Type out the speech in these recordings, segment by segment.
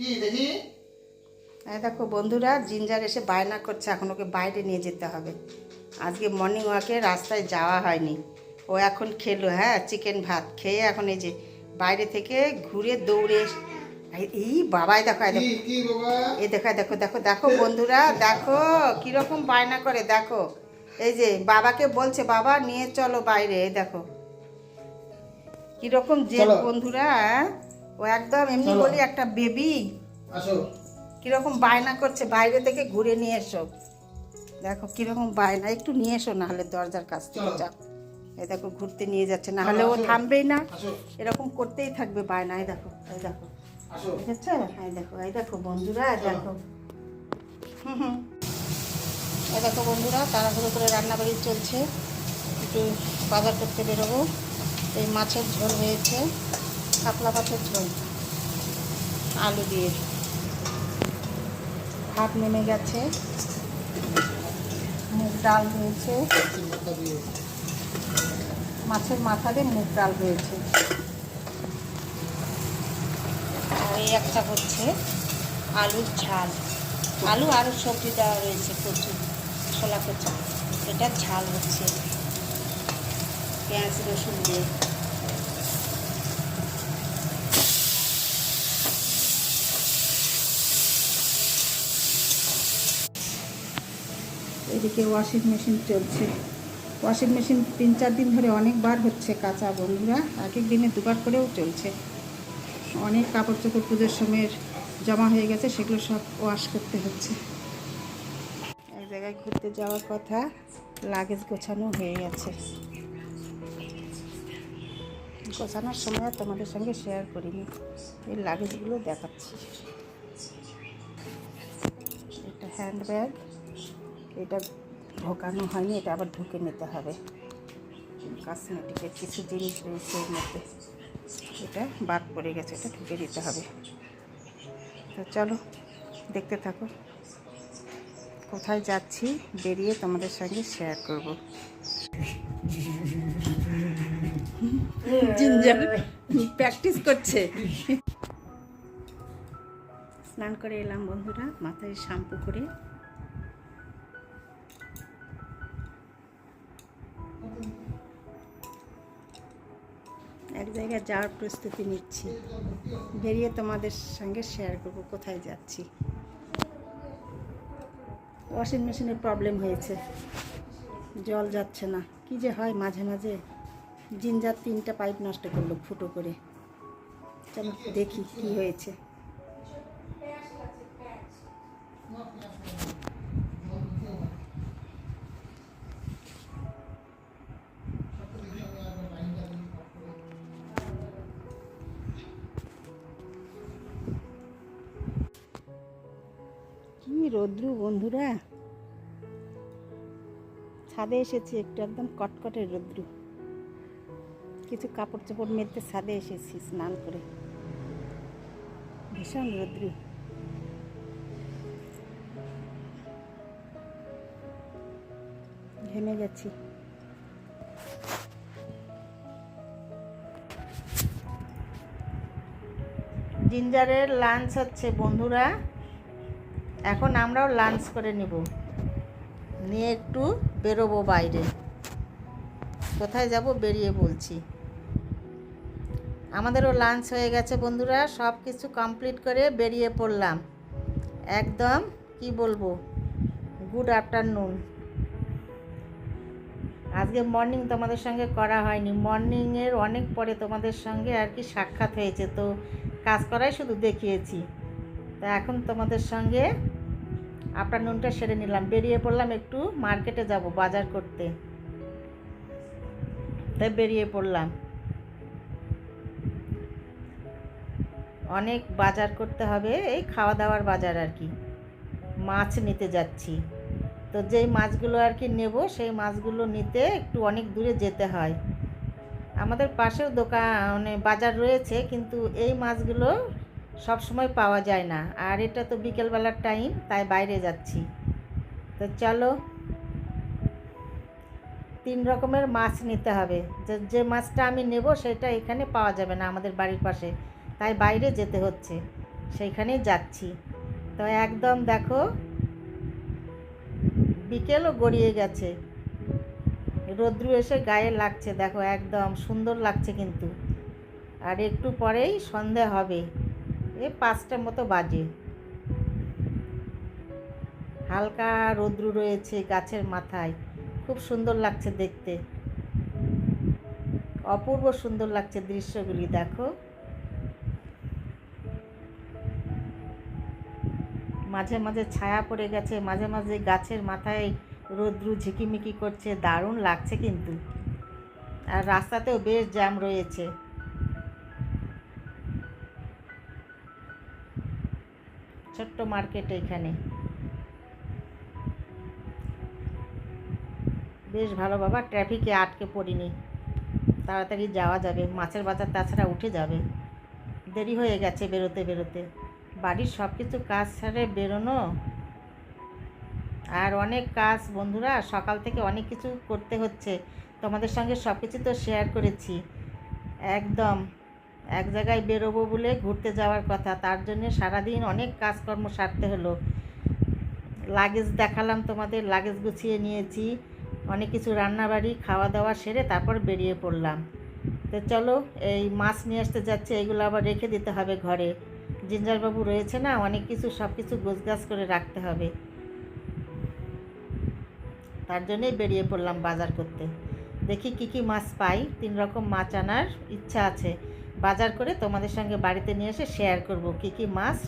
কি দেখি? এই দেখো বন্ধুরা জিঞ্জার এসে বায়না করছে এখন ওকে বাইরে নিয়ে যেতে হবে। আজকে মর্নিং ওয়াকে রাস্তায় যাওয়া হয়নি। ও এখন খেলো হ্যাঁ চিকেন ভাত। খেয়ে এখন এই যে বাইরে থেকে ঘুরে দৌড়ে এই- বাবাই দেখো এই দেখো। দেখো দেখো দেখো দেখো বন্ধুরা দেখো কীরকম বায়না করে দেখো। এই যে বাবাকে বলছে বাবা নিয়ে চলো বাইরে দেখো। কীরকম যে বন্ধুরা হ্যাঁ? ও একদম এমনি বলি একটা বেবি। আসো। কীরকম বায়না করছে বাইরে থেকে ঘুরে নিয়ে এসো। দেখো কীরকম বায়না একটু নিয়ে এসো না হলে দরজার কাছ থেকে যাও এই দেখো ঘুরতে নিয়ে যাচ্ছে না হলে ও থামবেই না। এরকম করতেই থাকবে বায়না এই দেখো এই দেখো। আসো। বুঝেছ এই দেখো এই দেখো বন্ধুরা দেখো। হুম হুম। এই দেখো বন্ধুরা তাড়াহুড়ো করে রান্নাবাড়ি চলছে। একটু বাজার করতে বেরোবো। এই মাছের ঝোল হয়েছে। কাতলা মাছের ঝোল। আলু দিয়ে। ভাত নেমে গেছে। মুগ ডাল দিয়ে মাছের মাথা দিয়ে মুগ ডাল আর এই একটা হচ্ছে আলুর ঝাল। আলু আরও সবজি দেওয়া রয়েছে প্রচুর ছোলা কচা। এটা ঝাল হচ্ছে। পেঁয়াজ রসুন দিয়ে। এদিকে ওয়াশিং মেশিন চলছে। ওয়াশিং মেশিন তিন চার দিন ধরে অনেকবার হচ্ছে কাঁচা, বন্ধুরা। এক এক দিনে দুবার করেও চলছে। অনেক কাপড় চোপড় পুজোর সময়ের জমা হয়ে গেছে, সেগুলো সব ওয়াশ করতে হচ্ছে। এক জায়গায় ঘুরতে যাওয়ার কথা লাগেজ গোছানো হয়ে গেছে। গোছানোর সময় তোমাদের সঙ্গে শেয়ার করিনি। এই লাগেজগুলো দেখাচ্ছি। এটা হ্যান্ড ব্যাগ এটা ঢোকানো হয়নি এটা আবার ঢুকে নিতে হবে। কসমেটিকের কিছু জিনিস রয়েছে এর মধ্যে। এটা বাদ পড়ে গেছে এটা ঢুকে দিতে হবে। তো চলো দেখতে থাকো। কোথায় যাচ্ছি বেরিয়ে তোমাদের সঙ্গে শেয়ার করব। জিঞ্জার প্র্যাকটিস করছে। স্নান করে এলাম বন্ধুরা মাথায় শ্যাম্পু করে। জায়গায় যাওয়ার প্রস্তুতি নিচ্ছি। বেরিয়ে তোমাদের সঙ্গে শেয়ার করব কোথায় যাচ্ছি। ওয়াশিং মেশিনের প্রবলেম হয়েছে। জল যাচ্ছে না। কি যে হয় মাঝে মাঝে। জিঞ্জার তিনটা পাইপ নষ্ট করল ফুটো করে। চলো দেখি কি হয়েছে। রৌদ্রু বন্ধুরা? ছাদে এসেছি, একটু একদম কটকটের রৌদ্রু। কিছু কাপড় চোপড় মেলতে ছাদে এসেছি, স্নান করে। ভীষণ রৌদ্রু। ঘেমে গেছি। জিঞ্জারের লাঞ্চ হচ্ছে, বন্ধুরা। এখন আমরাও লাঞ্চ করে নিব। নিয়ে একটু বেরোবো বাইরে। কোথায় যাব বেরিয়ে বলছি। আমাদেরও লাঞ্চ হয়ে গেছে বন্ধুরা, সব কিছু কমপ্লিট করে বেরিয়ে পড়লাম। একদম, কি বলব গুড আফটারনুন আজকে মর্নিং তোমাদের সঙ্গে করা হয়নি। মর্নিংয়ের অনেক পরে তোমাদের সঙ্গে আর কি সাক্ষাৎ হয়েছে। তো কাজ করাই শুধু দেখিয়েছি। তা এখন তোমাদের সঙ্গে আফটারনুনটা সেরে নিলাম। বেরিয়ে পড়লাম একটু, মার্কেটে যাব বাজার করতে। তাই বেরিয়ে পড়লাম। অনেক বাজার করতে হবে, এই খাওয়া দাওয়ার বাজার আর কি। মাছ নিতে যাচ্ছি। তো যেই মাছগুলো আর কি নেব, সেই মাছগুলো নিতে একটু অনেক দূরে যেতে হয়। আমাদের পাশেও দোকান মানে বাজার রয়েছে, কিন্তু এই মাছগুলো সব সময় পাওয়া যায় না। আর এটা তো বিকেলবেলার টাইম তাই বাইরে যাচ্ছি। তো চলো, তিন রকমের মাছ নিতে হবে। যে মাছটা আমি নেব, সেটা এখানে পাওয়া যাবে না আমাদের বাড়ির পাশে। তাই বাইরে যেতে হচ্ছে। সেইখানেই যাচ্ছি। তো একদম দেখো, বিকেলও গড়িয়ে গেছে। রৌদ্র এসে গায়ে লাগছে, দেখো, একদম সুন্দর লাগছে কিন্তু। আর একটু পরেই সন্ধে হবে। এ পাঁচটার মতো বাজে। হালকা রৌদ্র রয়েছে গাছের মাথায়। খুব সুন্দর লাগছে দেখতে। অপূর্ব সুন্দর লাগছে দৃশ্যগুলি, দেখো। মাঝে মাঝে ছায়া পড়ে গেছে, মাঝে মাঝে গাছের মাথায় রোদ্রু ঝিকিমিকি করছে, দারুণ লাগছে কিন্তু। আর রাস্তাতেও বেশ জ্যাম রয়েছে। ছোট্ট মার্কেট এখানে। বেশ ভালো বাবা, ট্রাফিকে আটকে পড়িনি। তাড়াতাড়ি যাওয়া যাবে, মাছের বাজার তাছাড়া উঠে যাবে। দেরি হয়ে গেছে বেরোতে বেরোতে। বাড়ির সব কিছু কাজ ছেড়ে বেরোনো। আর অনেক কাজ, বন্ধুরা, সকাল থেকে অনেক কিছু করতে হচ্ছে। তোমাদের সঙ্গে সব কিছু তো শেয়ার করেছি। একদম। এক জায়গায় বেরোবো বলে ঘুরতে যাওয়ার কথা। তার জন্য সারাদিন অনেক কাজকর্ম সারতে হলো। লাগেজ দেখালাম তোমাদের, লাগেজ গুছিয়ে নিয়েছি। অনেক কিছু রান্নাবাড়ি খাওয়া দাওয়া সেরে তারপর বেরিয়ে পড়লাম। তো চলো, এই মাছ নিয়ে আসতে যাচ্ছে, এগুলো আবার রেখে দিতে হবে ঘরে। জিঞ্জারবাবু রয়েছে না, অনেক কিছু সব কিছু গোছগাছ করে রাখতে হবে। তার জন্যেই বেরিয়ে পড়লাম বাজার করতে। দেখি কি কি মাছ পাই। তিন রকম মাছ আনার ইচ্ছা আছে। বাজার করে তোমাদের সঙ্গে বাড়িতে নিয়ে এসে শেয়ার করব কি কি মাছ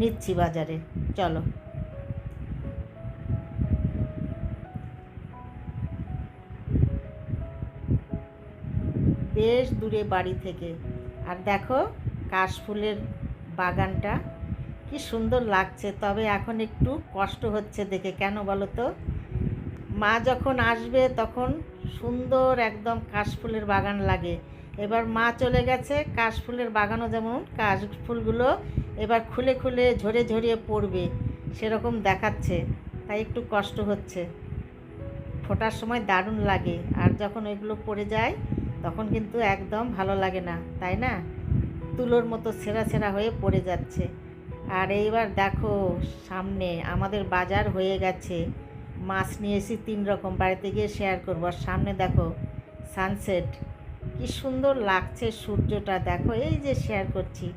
নিচ্ছি বাজারে। চলো। বেশ দূরে বাড়ি থেকে। আর দেখো, কাশফুলের বাগানটা কি সুন্দর লাগছে, তবে এখন একটু কষ্ট হচ্ছে দেখে, কেন বলো তো? মা যখন আসবে তখন সুন্দর একদম কাশফুলের বাগান লাগে। এবার মা চলে গেছে কাশফুলের বাগানও যেমন কাশফুলগুলো এবার খুলে খুলে ঝরে ঝরিয়ে পড়বে, সেরকম দেখাচ্ছে, তাই একটু কষ্ট হচ্ছে। ফোটার সময় দারুণ লাগে, আর যখন ওইগুলো পড়ে যায়, তখন কিন্তু একদম ভালো লাগে না, তাই না? তুলোর মতো ছেঁড়া ছেঁড়া হয়ে পড়ে যাচ্ছে। আর এইবার দেখো, সামনে আমাদের বাজার হয়ে গেছে। মাছ নিয়ে এসি তিন রকম, বাড়িতে গিয়ে শেয়ার করব। আর সামনে দেখো সানসেট কি সুন্দর লাগছে সূর্যটা। দেখো, এই যে শেয়ার করছি।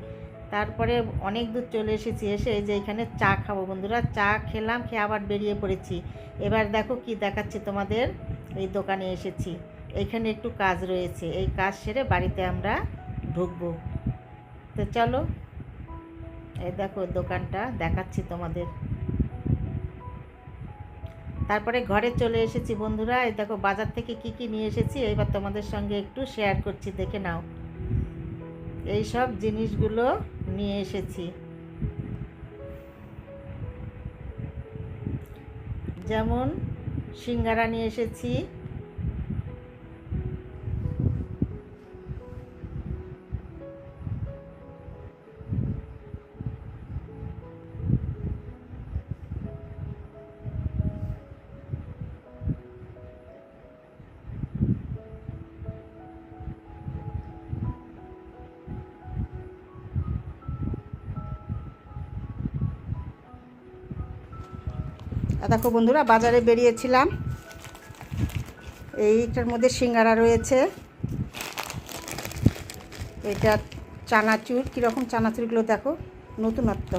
তারপরে অনেক দূর চলে এসেছি, এসে এই যে এখানে চা খাব বন্ধুরা। চা খেলাম, খেয়ে আবার বেরিয়ে পড়েছি। এবার দেখো কি দেখাচ্ছি তোমাদের। এই দোকানে এসেছি। এখানে একটু কাজ রয়েছে। এই কাজ সেরে বাড়িতে আমরা ঢুকবো। তো চলো, এই দেখো দোকানটা দেখাচ্ছি তোমাদের। তারপরে ঘরে চলে এসেছি বন্ধুরা। এই দেখো বাজার থেকে কি কি নিয়ে এসেছি এবার তোমাদের সঙ্গে একটু শেয়ার করছি, দেখে নাও। এই সব জিনিসগুলো নিয়ে এসেছি। যেমন সিঙ্গারা নিয়ে এসেছি দেখো বন্ধুরা, বাজারে বেরিয়েছিলাম। এইটার মধ্যে সিঙ্গারা রয়েছে। এটা চানাচুর, কীরকম চানাচুরগুলো দেখো? নতুনত্ব।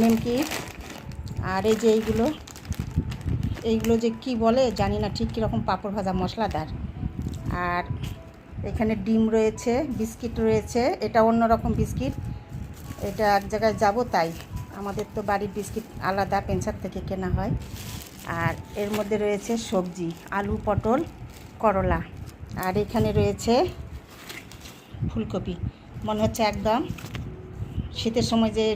নেমকি আর এই যে এইগুলো এইগুলো যে কি বলে জানি না ঠিক কীরকম পাঁপড় ভাজা মশলাদার। আর এখানে ডিম রয়েছে, বিস্কিট রয়েছে, এটা অন্য রকম বিস্কিট। এটা এক জায়গায় যাব তাই। আমাদের তো বাড়ির বিস্কিট আলাদা পেনসার থেকে কেনা হয়। আর এর মধ্যে রয়েছে সবজি আলু পটল করলা। আর এখানে রয়েছে ফুলকপি। মনে হচ্ছে একদম শীতের সময় যে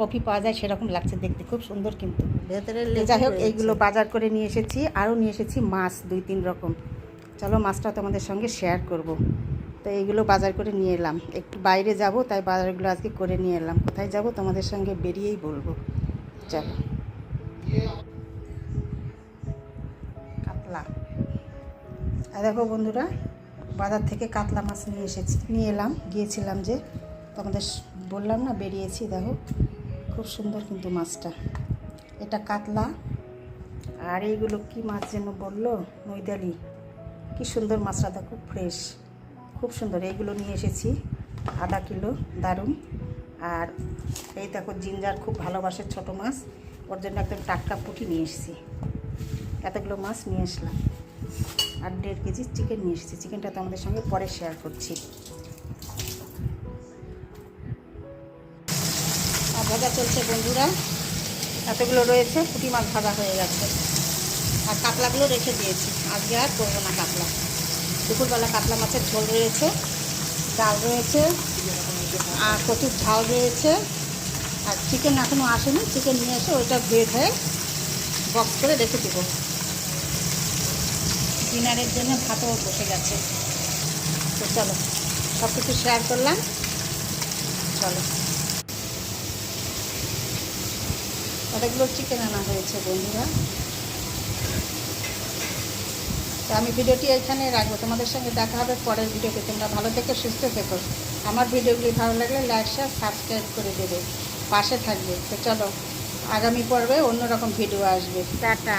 কফি পাওয়া যায় সেরকম লাগছে দেখতে। খুব সুন্দর কিন্তু। ভেতরে যাই হোক এইগুলো বাজার করে নিয়ে এসেছি। আরও নিয়ে এসেছি মাছ দুই তিন রকম। চলো মাছটা তোমাদের সঙ্গে শেয়ার করব। তো এইগুলো বাজার করে নিয়ে এলাম। একটু বাইরে যাব, তাই বাজারগুলো আজকে করে নিয়ে এলাম। কোথায় যাব তোমাদের সঙ্গে বেরিয়েই বলব। চলো। কাতলা। আর দেখো বন্ধুরা, বাজার থেকে কাতলা মাছ নিয়ে এসেছি, নিয়ে এলাম। গিয়েছিলাম যে তোমাদের বললাম না, বেরিয়েছি, দেখো। খুব সুন্দর কিন্তু মাছটা। এটা কাতলা। আর এইগুলো কি মাছ যেন বলল? নৈদালি। কি সুন্দর মাছটা, দেখো ফ্রেশ খুব সুন্দর, এইগুলো নিয়ে এসেছি। আধা কিলো, দারুণ। আর এই দেখো, জিঞ্জার খুব ভালোবাসে ছোট মাছ। ওর জন্য একদম টাটকা পুঁটি নিয়ে এসেছি। এতগুলো মাছ নিয়ে আসলাম। আর দেড় কেজি চিকেন নিয়ে এসেছি। চিকেনটা তো আমাদের সঙ্গে পরে শেয়ার করছি। আর ভাজা চলছে বন্ধুরা। এতগুলো রয়েছে, পুঁটি মাছ ভাজা হয়ে গেছে। আর কাতলাগুলো রেখে দিয়েছি। আজকে আর করব না কাতলা। দুপুরবেলা কাতলা মাছের ঝোল রয়েছে, ডাল রয়েছে, আর কচুর ঝাল রয়েছে। আর চিকেন এখনও আসেনি চিকেন নিয়ে এসে ওইটা ধুয়ে বক্স করে রেখে দেবো। ডিনারের জন্য ভাতও বসে গেছে। তো চলো সব কিছু শেয়ার করলাম। চলো। অনেকগুলো চিকেন আনা হয়েছে বন্ধুরা। তো আমি ভিডিওটি এখানে রাখব। তোমাদের সঙ্গে দেখা হবে পরের ভিডিওতে। তোমরা ভালো থেকে, সুস্থ থেকো। আমার ভিডিওগুলি ভালো লাগলে লাইক, শেয়ার, সাবস্ক্রাইব করে দেবে। পাশে থাকবে। তো চলো, আগামী পর্বে অন্যরকম ভিডিও আসবে। টাটা।